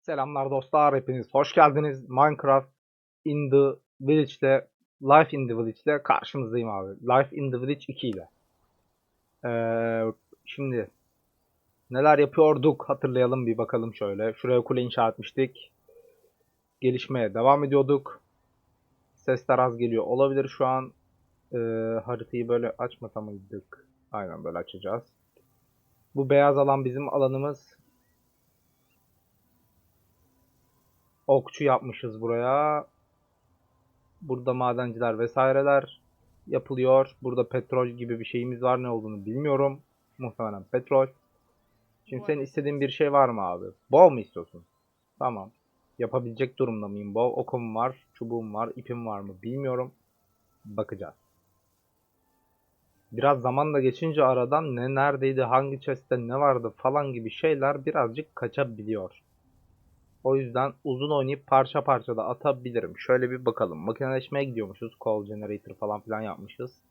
Selamlar dostlar hepiniz. Hoş geldiniz. Minecraft in the Village'de Life in the Village'de karşınızdayım abi. Life in the Village 2 ile. Ee, şimdi neler yapıyorduk hatırlayalım bir bakalım şöyle. Şuraya kule inşa etmiştik. Gelişmeye devam ediyorduk. Sesler az geliyor olabilir şu an. Ee, haritayı böyle açmasa mıydık? Aynen böyle açacağız. Bu beyaz alan bizim alanımız. Okçu yapmışız buraya. Burada madenciler vesaireler yapılıyor. Burada petrol gibi bir şeyimiz var. Ne olduğunu bilmiyorum. Muhtemelen petrol. Şimdi senin istediğin bir şey var mı abi? Bow mu istiyorsun? Tamam. Yapabilecek durumda mıyım bow? Okum var, çubuğum var, ipim var mı bilmiyorum. Bakacağız. Biraz zaman da geçince aradan ne neredeydi, hangi chest'te ne vardı falan gibi şeyler birazcık kaçabiliyor. O yüzden uzun oynayıp parça parça da atabilirim. Şöyle bir bakalım. Makineleşmeye gidiyormuşuz. Call generator falan filan yapmışız.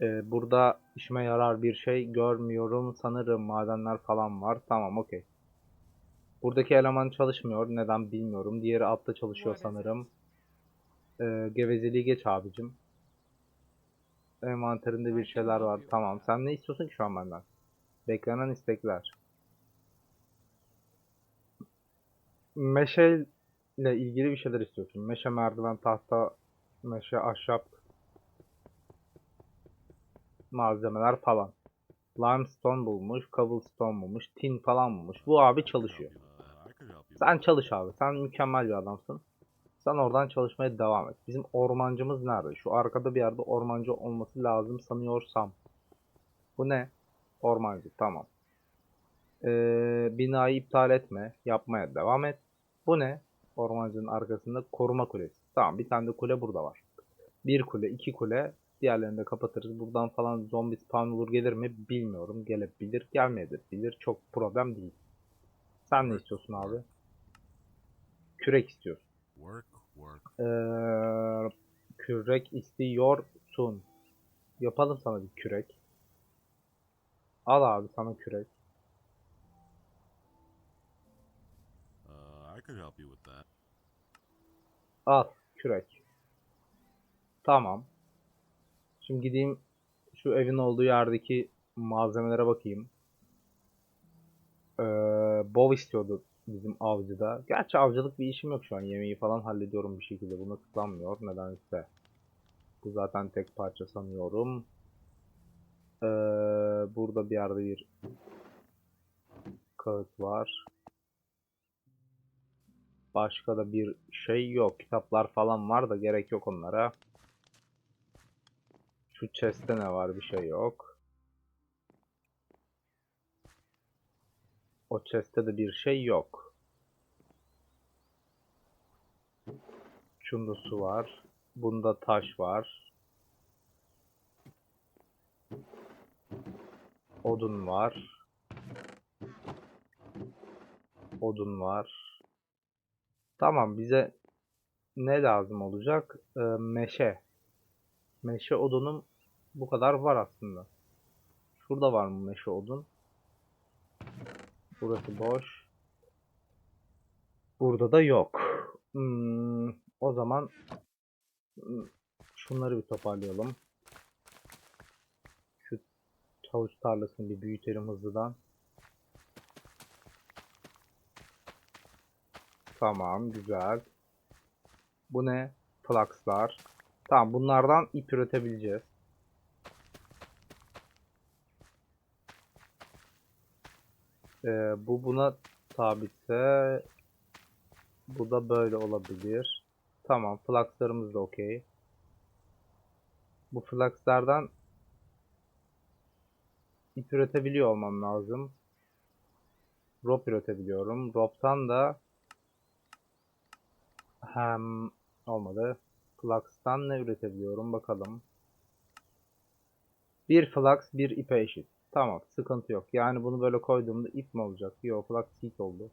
Ee, burada işime yarar bir şey görmüyorum. Sanırım madenler falan var. Tamam okey. Buradaki eleman çalışmıyor. Neden bilmiyorum. Diğeri altta çalışıyor sanırım. Ee, gevezeliği geç abicim. Envanterinde bir şeyler var. Tamam. Sen ne istiyorsun ki şu an benden? Beklenen istekler. Meşe ile ilgili bir şeyler istiyorsun. Meşe merdiven, tahta, meşe ahşap malzemeler falan. Limestone bulmuş, cobblestone bulmuş, tin falan bulmuş. Bu abi çalışıyor. Sen çalış abi. Sen mükemmel bir adamsın. Sen oradan çalışmaya devam et. Bizim ormancımız nerede? Şu arkada bir yerde ormancı olması lazım sanıyorsam. Bu ne? Ormancı. Tamam. Ee, binayı iptal etme. Yapmaya devam et. Bu ne? Ormancının arkasında koruma kulesi. Tamam bir tane de kule burada var. Bir kule, iki kule. Diğerlerini de kapatırız. Buradan falan zombi spawn olur gelir mi bilmiyorum. Gelebilir, gelmeyebilir. Çok problem değil. Sen ne istiyorsun abi? Kürek istiyorsun. Work, work. Ee, kürek istiyorsun. Yapalım sana bir kürek. Al abi sana kürek. Could help you with that. Al kürek. Tamam. Şimdi gideyim şu evin olduğu yerdeki malzemelere bakayım. Ee, bov istiyordu bizim avcıda. Gerçi avcılık bir işim yok şu an. Yemeği falan hallediyorum bir şekilde. Buna tıklanmıyor nedense. Bu zaten tek parça sanıyorum. Ee, burada bir yerde bir kağıt var. Başka da bir şey yok. Kitaplar falan var da gerek yok onlara. Şu chest'te ne var? Bir şey yok. O chest'te de bir şey yok. Şunda su var. Bunda taş var. Odun var. Odun var. Tamam bize ne lazım olacak? Ee, meşe. Meşe odunum bu kadar var aslında. Şurada var mı meşe odun? Burası boş. Burada da yok. Hmm, o zaman şunları bir toparlayalım. Şu tavus tarlasını bir büyütelim hızlıdan. Tamam, güzel. Bu ne? Flaxlar. Tamam, bunlardan ip üretebileceğiz. Ee, bu buna tabitse bu da böyle olabilir. Tamam, flaxlarımız da okey. Bu flaxlardan ip üretebiliyor olmam lazım. Rope üretebiliyorum. Rope'tan da hem olmadı. Flux'tan ne üretebiliyorum bakalım. Bir flux bir ipe eşit. Tamam sıkıntı yok. Yani bunu böyle koyduğumda ip mi olacak? Yok flux seed oldu.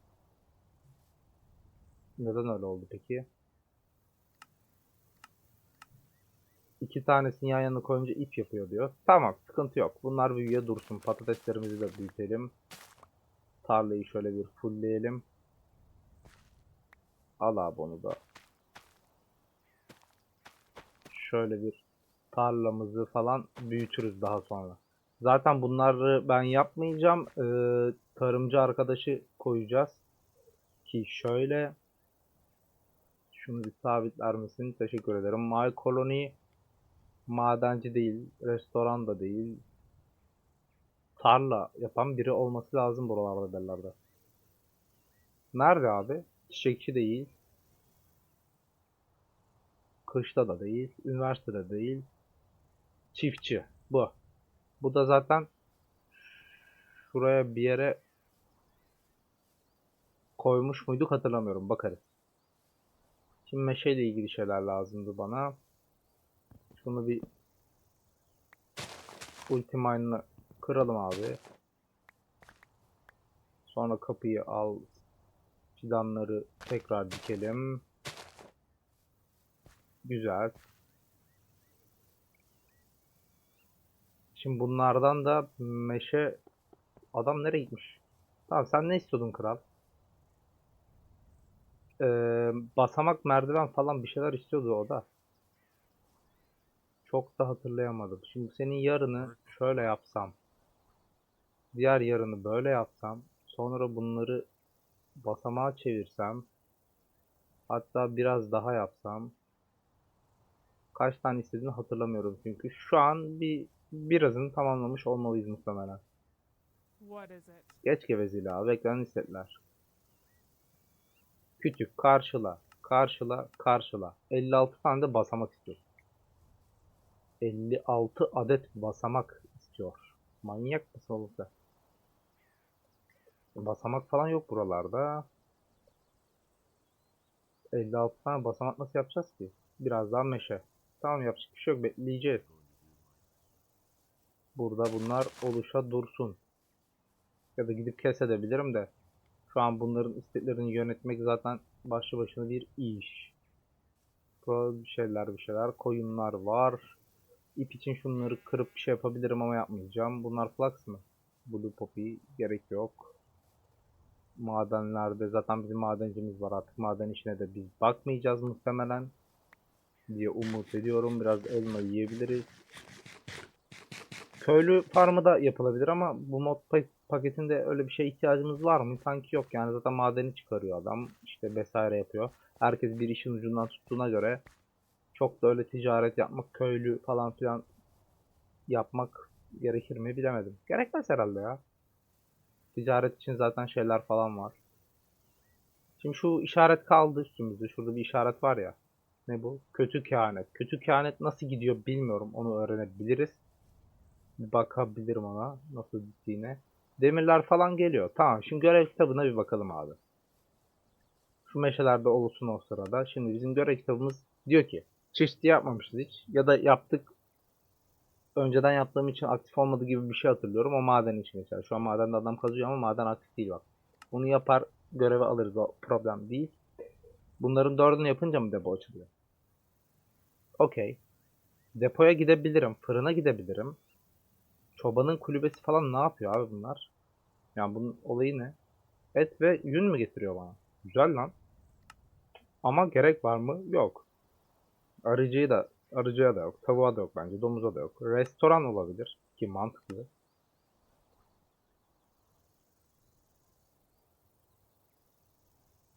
Neden öyle oldu peki? İki tanesini yan yana koyunca ip yapıyor diyor. Tamam sıkıntı yok. Bunlar büyüye dursun. Patateslerimizi de büyütelim. Tarlayı şöyle bir fullleyelim. Al abi onu da. Şöyle bir tarlamızı falan büyütürüz daha sonra. Zaten bunları ben yapmayacağım. Ee, tarımcı arkadaşı koyacağız. Ki şöyle şunu bir sabitler misin? Teşekkür ederim. My Colony madenci değil, restoran da değil. Tarla yapan biri olması lazım buralarda derlerde. Nerede abi? Çiçekçi değil. Kışla da değil. Üniversitede değil. Çiftçi. Bu. Bu da zaten şuraya bir yere koymuş muyduk hatırlamıyorum. Bakarız. Şimdi meşeyle ilgili şeyler lazımdı bana. Şunu bir ultimane'la kıralım abi. Sonra kapıyı al. Fidanları tekrar dikelim. Güzel. Şimdi bunlardan da meşe... Adam nereye gitmiş? Tamam sen ne istiyordun kral? Ee, basamak merdiven falan bir şeyler istiyordu o da. Çok da hatırlayamadım. Şimdi senin yarını şöyle yapsam. Diğer yarını böyle yapsam. Sonra bunları basamağa çevirsem. Hatta biraz daha yapsam. Kaç tane istediğini hatırlamıyorum çünkü. Şu an bir birazını tamamlamış olmalıyız muhtemelen. What is it? Geç gevezeli abi. Ekran istediler. Küçük karşıla. Karşıla. Karşıla. 56 tane de basamak istiyor. 56 adet basamak istiyor. Manyak mısın oğlum sen? Basamak falan yok buralarda. 56 tane basamak nasıl yapacağız ki? Biraz daha meşe. Tamam yapacak bir şey yok. Bekleyeceğiz. Burada bunlar oluşa dursun. Ya da gidip kesebilirim de. Şu an bunların isteklerini yönetmek zaten başlı başına bir iş. Pro bir şeyler bir şeyler. Koyunlar var. İp için şunları kırıp bir şey yapabilirim ama yapmayacağım. Bunlar flax mı? Blue poppy gerek yok. Madenlerde zaten bizim madencimiz var artık maden işine de biz bakmayacağız muhtemelen diye umut ediyorum. Biraz elma yiyebiliriz. Köylü farmı da yapılabilir ama bu mod pa- paketinde öyle bir şeye ihtiyacımız var mı? Sanki yok yani zaten madeni çıkarıyor adam işte vesaire yapıyor. Herkes bir işin ucundan tuttuğuna göre çok da öyle ticaret yapmak, köylü falan filan yapmak gerekir mi bilemedim. Gerekmez herhalde ya. Ticaret için zaten şeyler falan var. Şimdi şu işaret kaldı üstümüzde. Şurada bir işaret var ya. Ne bu? Kötü kehanet. Kötü kehanet nasıl gidiyor bilmiyorum. Onu öğrenebiliriz. Bir bakabilirim ona. Nasıl gittiğine. Demirler falan geliyor. Tamam. Şimdi görev kitabına bir bakalım abi. Şu meşelerde olsun o sırada. Şimdi bizim görev kitabımız diyor ki çeşitli yapmamışız hiç. Ya da yaptık önceden yaptığım için aktif olmadığı gibi bir şey hatırlıyorum. O maden için mesela. Şu an madende adam kazıyor ama maden aktif değil bak. Bunu yapar göreve alırız o problem değil. Bunların dördünü yapınca mı depo açılıyor? Okey. Depoya gidebilirim. Fırına gidebilirim. Çobanın kulübesi falan ne yapıyor abi bunlar? Yani bunun olayı ne? Et ve yün mü getiriyor bana? Güzel lan. Ama gerek var mı? Yok. Arıcıyı da arıcıya da yok. Tavuğa da yok bence. Domuza da yok. Restoran olabilir. Ki mantıklı.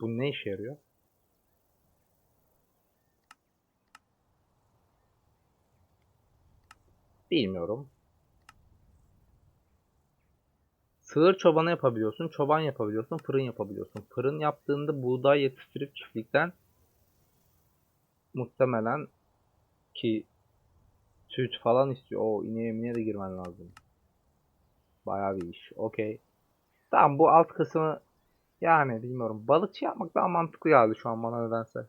Bu ne işe yarıyor? Bilmiyorum. Sığır çobanı yapabiliyorsun, çoban yapabiliyorsun, fırın yapabiliyorsun. Fırın yaptığında buğday yetiştirip çiftlikten muhtemelen ki süt falan istiyor. O ineğe mineye de girmen lazım. Bayağı bir iş. Okey. Tamam bu alt kısmı yani bilmiyorum. Balıkçı yapmak daha mantıklı geldi şu an bana nedense.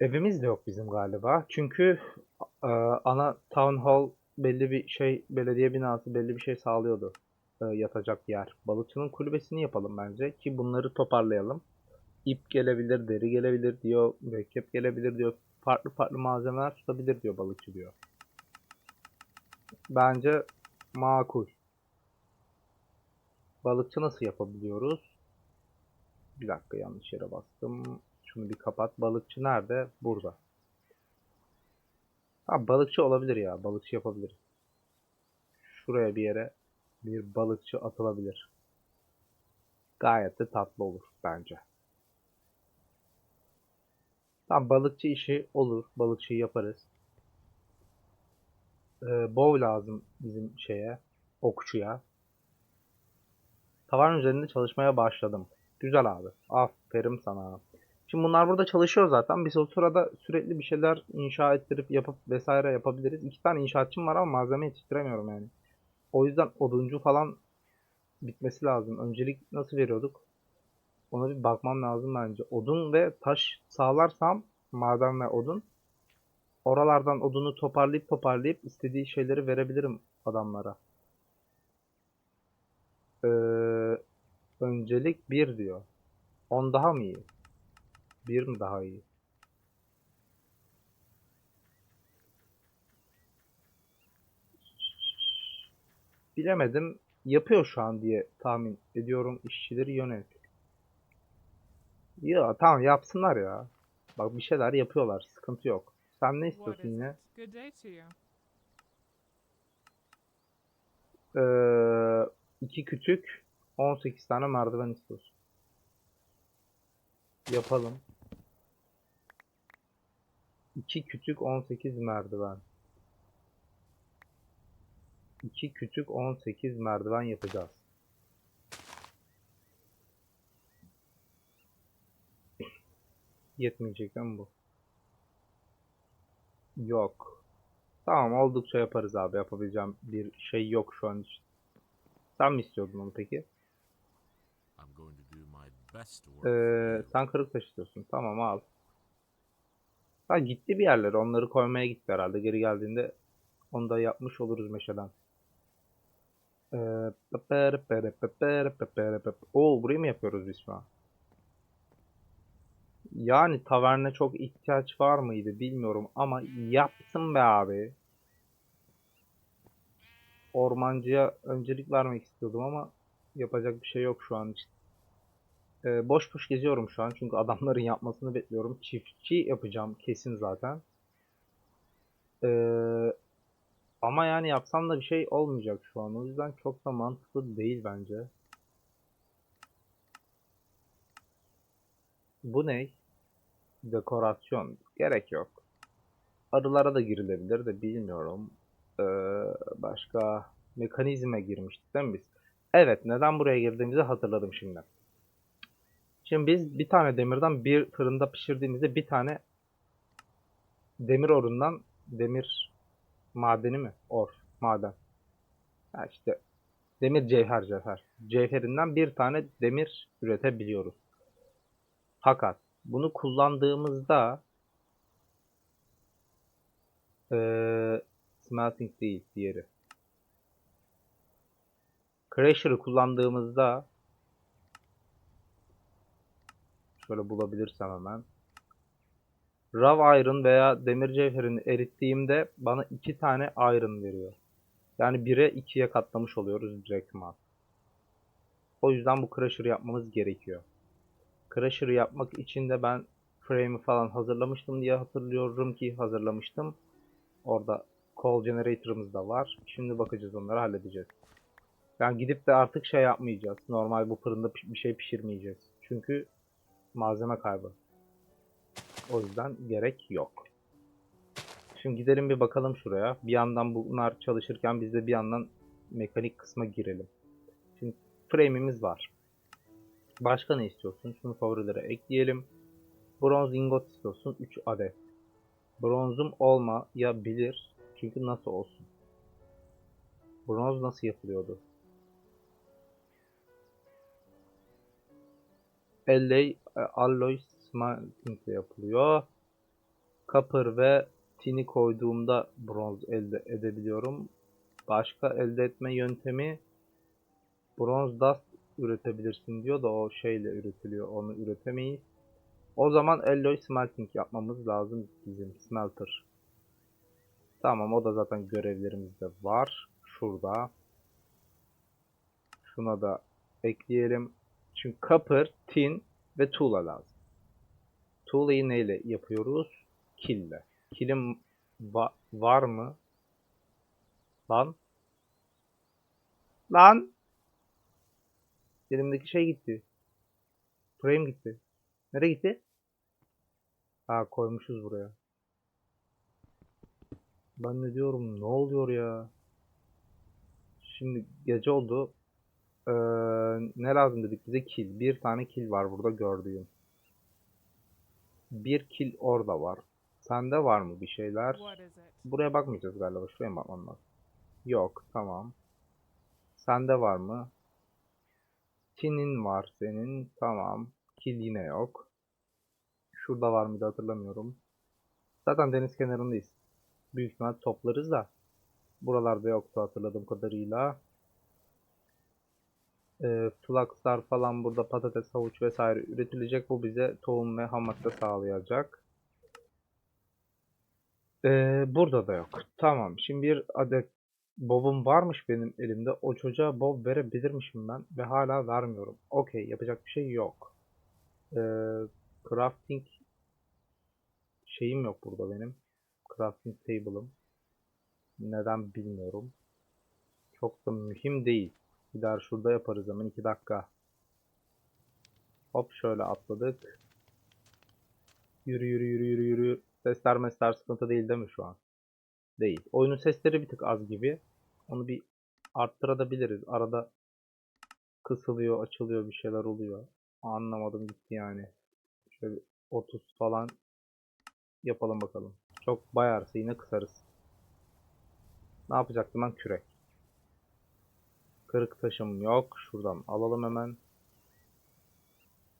Evimiz de yok bizim galiba. Çünkü e, ana town hall belli bir şey, belediye binası belli bir şey sağlıyordu. E, yatacak yer. Balıkçının kulübesini yapalım bence ki bunları toparlayalım. İp gelebilir, deri gelebilir diyor, mürekkep gelebilir diyor. Farklı farklı malzemeler tutabilir diyor balıkçı diyor. Bence makul. Balıkçı nasıl yapabiliyoruz? Bir dakika yanlış yere bastım. Şunu bir kapat. Balıkçı nerede? Burada. Ha balıkçı olabilir ya. Balıkçı yapabiliriz. Şuraya bir yere bir balıkçı atılabilir. Gayet de tatlı olur bence. Tamam balıkçı işi olur. Balıkçıyı yaparız. Ee, bow lazım bizim şeye. Okçuya. Tavan üzerinde çalışmaya başladım. Güzel abi. Aferin sana. Şimdi bunlar burada çalışıyor zaten. Biz o sırada sürekli bir şeyler inşa ettirip yapıp vesaire yapabiliriz. İki tane inşaatçım var ama malzeme yetiştiremiyorum yani. O yüzden oduncu falan bitmesi lazım. Öncelik nasıl veriyorduk? Ona bir bakmam lazım bence. Odun ve taş sağlarsam maden ve odun oralardan odunu toparlayıp toparlayıp istediği şeyleri verebilirim adamlara. Ee, öncelik 1 diyor. 10 daha mı iyi? 1 mi daha iyi? Bilemedim. Yapıyor şu an diye tahmin ediyorum. İşçileri yönet. Ya tamam yapsınlar ya. Bak bir şeyler yapıyorlar. Sıkıntı yok. Sen ne istiyorsun is yine? Ee, iki kütük 18 tane merdiven istiyorsun. Yapalım. İki kütük 18 merdiven. İki kütük 18 merdiven yapacağız. Yetmeyecek mi bu? Yok. Tamam oldukça yaparız abi. Yapabileceğim bir şey yok şu an için. Sen mi istiyordun onu peki? Ee, sen kırık taş istiyorsun. Tamam al. Ha gitti bir yerlere. Onları koymaya gitti herhalde. Geri geldiğinde onu da yapmış oluruz meşeden. Oo burayı mı yapıyoruz biz şu an? Yani taverne çok ihtiyaç var mıydı bilmiyorum ama yapsın be abi. Ormancıya öncelik vermek istiyordum ama yapacak bir şey yok şu an için. Ee, boş boş geziyorum şu an çünkü adamların yapmasını bekliyorum. Çiftçi yapacağım kesin zaten. Ee, ama yani yapsam da bir şey olmayacak şu an. O yüzden çok da mantıklı değil bence. Bu ne? Dekorasyon. Gerek yok. Arılara da girilebilir de bilmiyorum. Ee, başka mekanizme girmiştik değil mi biz? Evet, neden buraya girdiğimizi hatırladım şimdi. Şimdi biz bir tane demirden bir fırında pişirdiğimizde bir tane demir orundan demir madeni mi? Or, maden. Ha işte demir cevher cevher. Cevherinden bir tane demir üretebiliyoruz. Fakat bunu kullandığımızda eee smelting değil diğeri. Crusher'ı kullandığımızda Şöyle bulabilirsem hemen. Raw Iron veya demir cevherini erittiğimde bana iki tane Iron veriyor. Yani 1'e 2'ye katlamış oluyoruz direktman. O yüzden bu Crusher'ı yapmamız gerekiyor. Crusher'ı yapmak için de ben frame'i falan hazırlamıştım diye hatırlıyorum ki hazırlamıştım. Orada Coal Generator'ımız da var. Şimdi bakacağız onları halledeceğiz. Yani gidip de artık şey yapmayacağız. Normal bu fırında bir şey pişirmeyeceğiz. Çünkü malzeme kaybı. O yüzden gerek yok. Şimdi gidelim bir bakalım şuraya. Bir yandan bunlar çalışırken biz de bir yandan mekanik kısma girelim. Şimdi frame'imiz var. Başka ne istiyorsun? Şunu favorilere ekleyelim. Bronz ingot istiyorsun 3 adet. Bronzum olmayabilir. Çünkü nasıl olsun? Bronz nasıl yapılıyordu? E, alloy smelting yapılıyor. Copper ve tini koyduğumda bronz elde edebiliyorum. Başka elde etme yöntemi bronz dust üretebilirsin diyor da o şeyle üretiliyor. Onu üretemeyiz. O zaman alloy smelting yapmamız lazım bizim smelter. Tamam o da zaten görevlerimizde var. Şurada. Şuna da ekleyelim. Çünkü copper, tin ve tuğla lazım. Tuğlayı neyle yapıyoruz? Kille. Kilim va- var mı? Lan. Lan. Elimdeki şey gitti. Frame gitti. Nereye gitti? Ha koymuşuz buraya. Ben ne diyorum? Ne oluyor ya? Şimdi gece oldu. Ee, ne lazım dedik bize? Kil. Bir tane kil var burada gördüğüm. Bir kil orada var. Sende var mı bir şeyler? Buraya bakmayacağız galiba. Şuraya mı bakmam lazım? Yok. Tamam. Sende var mı? Tinin var senin. Tamam. Kil yine yok. Şurada var mıydı hatırlamıyorum. Zaten deniz kenarındayız. Büyük ihtimal toplarız da. Buralarda yoktu hatırladığım kadarıyla. Ee, flaxlar falan burada patates, havuç vesaire üretilecek. Bu bize tohum ve ham madde sağlayacak. Ee, burada da yok. Tamam. Şimdi bir adet bobum varmış benim elimde. O çocuğa bob verebilirmişim ben ve hala vermiyorum. Okey, yapacak bir şey yok. Ee, crafting şeyim yok burada benim. Crafting table'ım. Neden bilmiyorum. Çok da mühim değil. Gider şurada yaparız hemen 2 dakika. Hop şöyle atladık. Yürü yürü yürü yürü yürü. Sesler mesler sıkıntı değil değil mi şu an? Değil. Oyunun sesleri bir tık az gibi. Onu bir arttırabiliriz. Arada kısılıyor, açılıyor, bir şeyler oluyor. Anlamadım gitti yani. Şöyle 30 falan yapalım bakalım. Çok bayarsa yine kısarız. Ne yapacaktım ben? Kürek. Kırık taşım yok. Şuradan alalım hemen.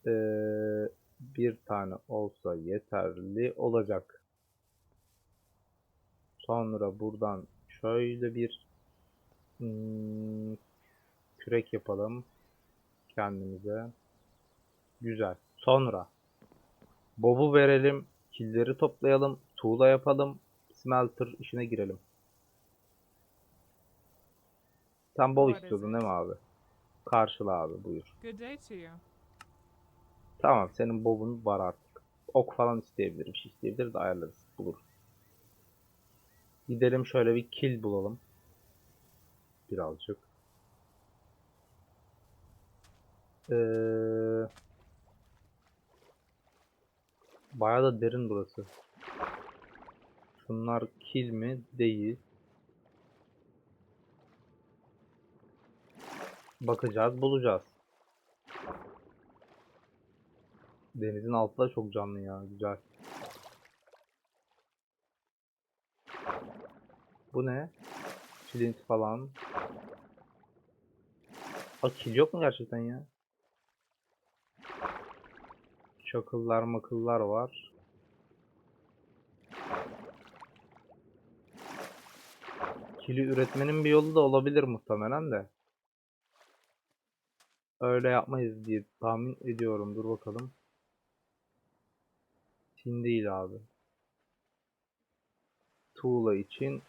Ee, bir tane olsa yeterli olacak. Sonra buradan şöyle bir hmm, kürek yapalım kendimize. Güzel. Sonra Bob'u verelim. Killeri toplayalım. Tuğla yapalım. Smelter işine girelim. Sen is istiyordun değil mi abi? Karşıla abi buyur. Good day to you. Tamam senin bobun var artık. Ok falan isteyebilir, bir şey isteyebilir de ayarlarız, buluruz. Gidelim şöyle bir kill bulalım. Birazcık. Ee, bayağı da derin burası. Şunlar kill mi? Değil. Bakacağız, bulacağız. Denizin altı da çok canlı ya. Güzel. Bu ne? Flint falan. Aa kil yok mu gerçekten ya? Çakıllar makıllar var. Kili üretmenin bir yolu da olabilir muhtemelen de. Öyle yapmayız diye tahmin ediyorum. Dur bakalım. Tin değil abi. Tuğla için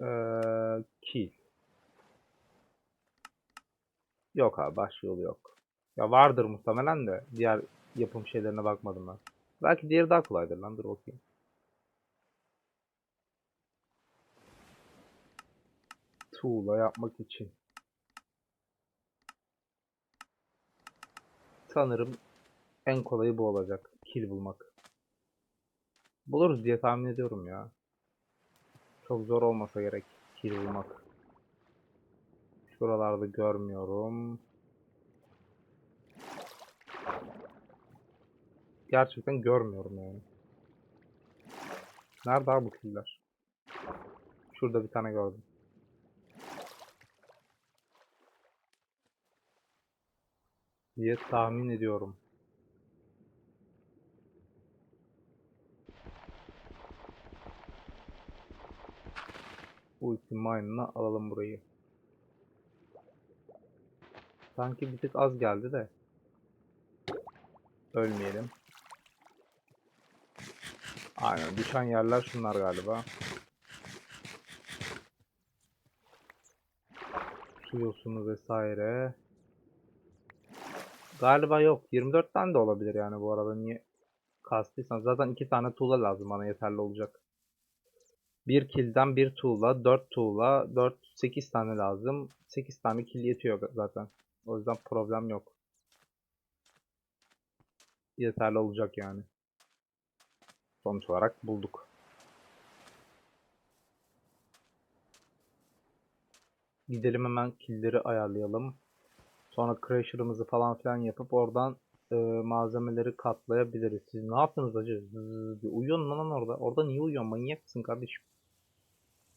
eee kil. Yok abi başka yolu yok. Ya vardır muhtemelen de diğer yapım şeylerine bakmadım ben. Belki diğeri daha kolaydır lan dur bakayım. Tuğla yapmak için. Sanırım en kolayı bu olacak. Kil bulmak. Buluruz diye tahmin ediyorum ya. Çok zor olmasa gerek kil bulmak. Şuralarda görmüyorum. Gerçekten görmüyorum yani. Nerede bu killer? Şurada bir tane gördüm. Diye tahmin ediyorum. Ulti mine'ına alalım burayı. Sanki bir tık az geldi de. Ölmeyelim. Aynen düşen yerler şunlar galiba. Su yosunu vesaire. Galiba yok. 24'ten de olabilir yani bu arada. Niye kastıysan. Zaten iki tane tuğla lazım bana yeterli olacak. Bir kill'den bir tuğla, 4 tuğla, 4, 8 tane lazım. 8 tane kill yetiyor zaten. O yüzden problem yok. Yeterli olacak yani. Sonuç olarak bulduk. Gidelim hemen killleri ayarlayalım. Sonra Crasher'ımızı falan filan yapıp oradan e, malzemeleri katlayabiliriz. Siz ne yaptınız acı? Uyuyorsun lan orada. Orada niye uyuyorsun? Manyak mısın kardeşim?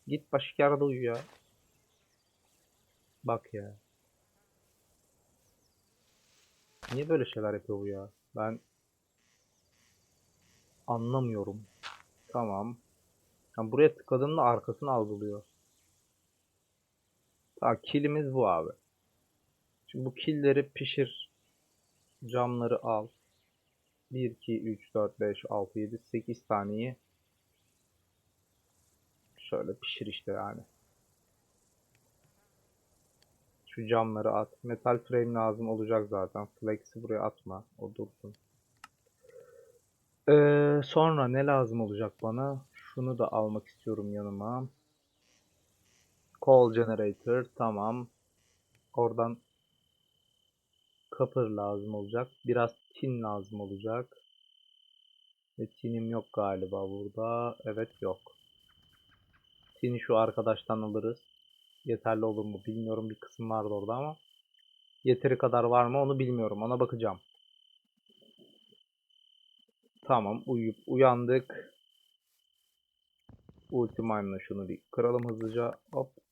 Git başka yerde uyu ya. Bak ya. Niye böyle şeyler yapıyor bu ya? Ben anlamıyorum. Tamam. Yani buraya tıkladığımda arkasını algılıyor. Tamam kilimiz bu abi. Şimdi bu killeri pişir. Camları al. 1, 2, 3, 4, 5, 6, 7, 8 taneyi şöyle pişir işte yani. Şu camları at. Metal frame lazım olacak zaten. Flex'i buraya atma. O dursun. Ee, sonra ne lazım olacak bana? Şunu da almak istiyorum yanıma. Call generator. Tamam. Oradan copper lazım olacak. Biraz tin lazım olacak. Ve tinim yok galiba burada. Evet yok. Tini şu arkadaştan alırız. Yeterli olur mu bilmiyorum. Bir kısım vardı orada ama. Yeteri kadar var mı onu bilmiyorum. Ona bakacağım. Tamam uyuyup uyandık. Ultimane'la şunu bir kıralım hızlıca. Hop.